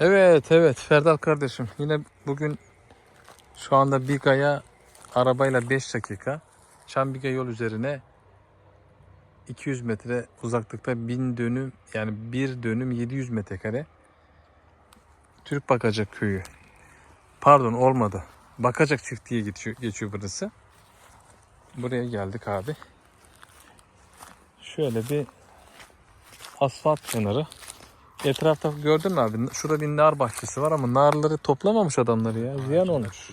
Evet evet Ferdal kardeşim yine bugün şu anda Biga'ya arabayla 5 dakika Çambiga yol üzerine 200 metre uzaklıkta 1000 dönüm yani bir dönüm 700 metrekare Türk Bakacak köyü. Pardon olmadı. Bakacak çiftliğe geçiyor, geçiyor burası. Buraya geldik abi. Şöyle bir asfalt kenarı. Etrafta gördün mü abi? Şurada bir nar bahçesi var ama narları toplamamış adamları ya. Ziyan olmuş.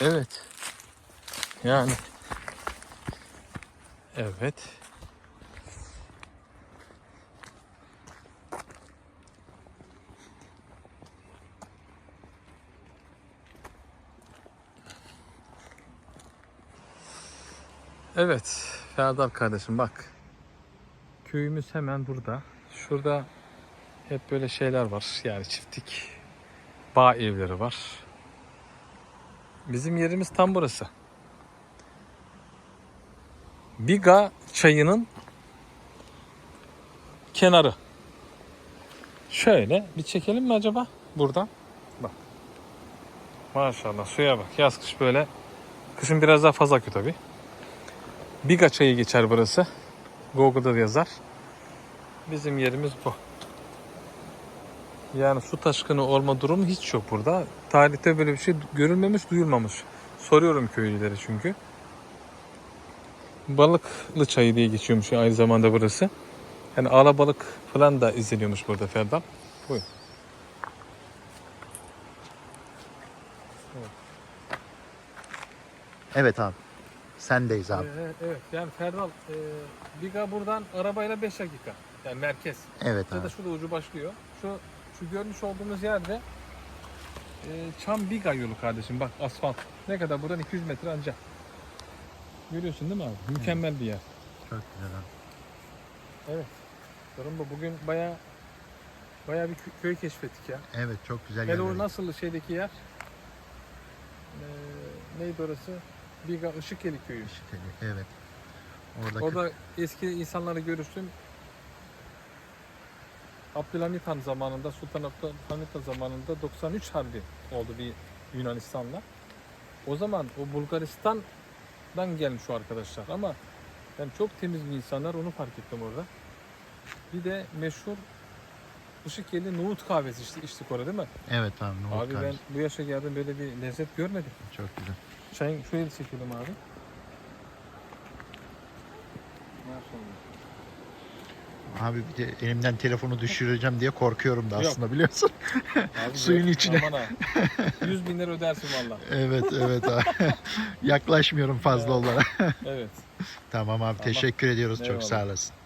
Evet. Yani. Evet. Evet. Ferdal kardeşim bak. Köyümüz hemen burada. Şurada hep böyle şeyler var. Yani çiftlik bağ evleri var. Bizim yerimiz tam burası. Biga çayının kenarı. Şöyle bir çekelim mi acaba buradan? Bak. Maşallah suya bak. Yaz kış böyle. Kışın biraz daha fazla akıyor tabi. Biga çayı geçer burası. Google'da da yazar. Bizim yerimiz bu. Yani su taşkını olma durumu hiç yok burada. Tarihte böyle bir şey görülmemiş, duyulmamış. Soruyorum köylülere çünkü. Balıklı çayı diye geçiyormuş aynı zamanda burası. Yani alabalık falan da izleniyormuş burada Ferdal. Buyur. Evet abi. Sendeyiz abi. Ee, evet yani Ferdal e, Biga buradan arabayla 5 dakika. Yani merkez. Evet Ya abi. da şurada ucu başlıyor. Şu şu görmüş olduğumuz yerde e, Çam Biga yolu kardeşim. Bak asfalt. Ne kadar buradan 200 metre ancak. Görüyorsun değil mi abi? Mükemmel bir yer. Çok güzel abi. Durum bu. Bugün baya baya bir kö- köy keşfettik ya. Evet çok güzel Hele o yerler. nasıl şeydeki yer? Ee, neydi orası? Biga Işıkeli köyü. Evet. Orada Orada eski insanları görürsün. Abdülhamit Han zamanında, Sultan Abdülhamit Han zamanında 93 harbi oldu bir Yunanistan'la. O zaman o Bulgaristan'dan gelmiş o arkadaşlar ama yani çok temiz bir insanlar onu fark ettim orada. Bir de meşhur Işıkeli Nohut kahvesi içti, içtik orada değil mi? Evet abi. Nohut abi ben kahvesi. bu yaşa geldim böyle bir lezzet görmedim. Çok güzel. Çayın şöyle çekelim abi. Maşallah. Abi bir de elimden telefonu düşüreceğim diye korkuyorum da aslında biliyorsun. Abi Suyun içine. Aman ha. 100 bin lira ödersin valla. evet evet abi. Yaklaşmıyorum fazla Evet. olarak. Evet. tamam abi teşekkür ediyoruz. Çok Eyvallah. sağ olasın.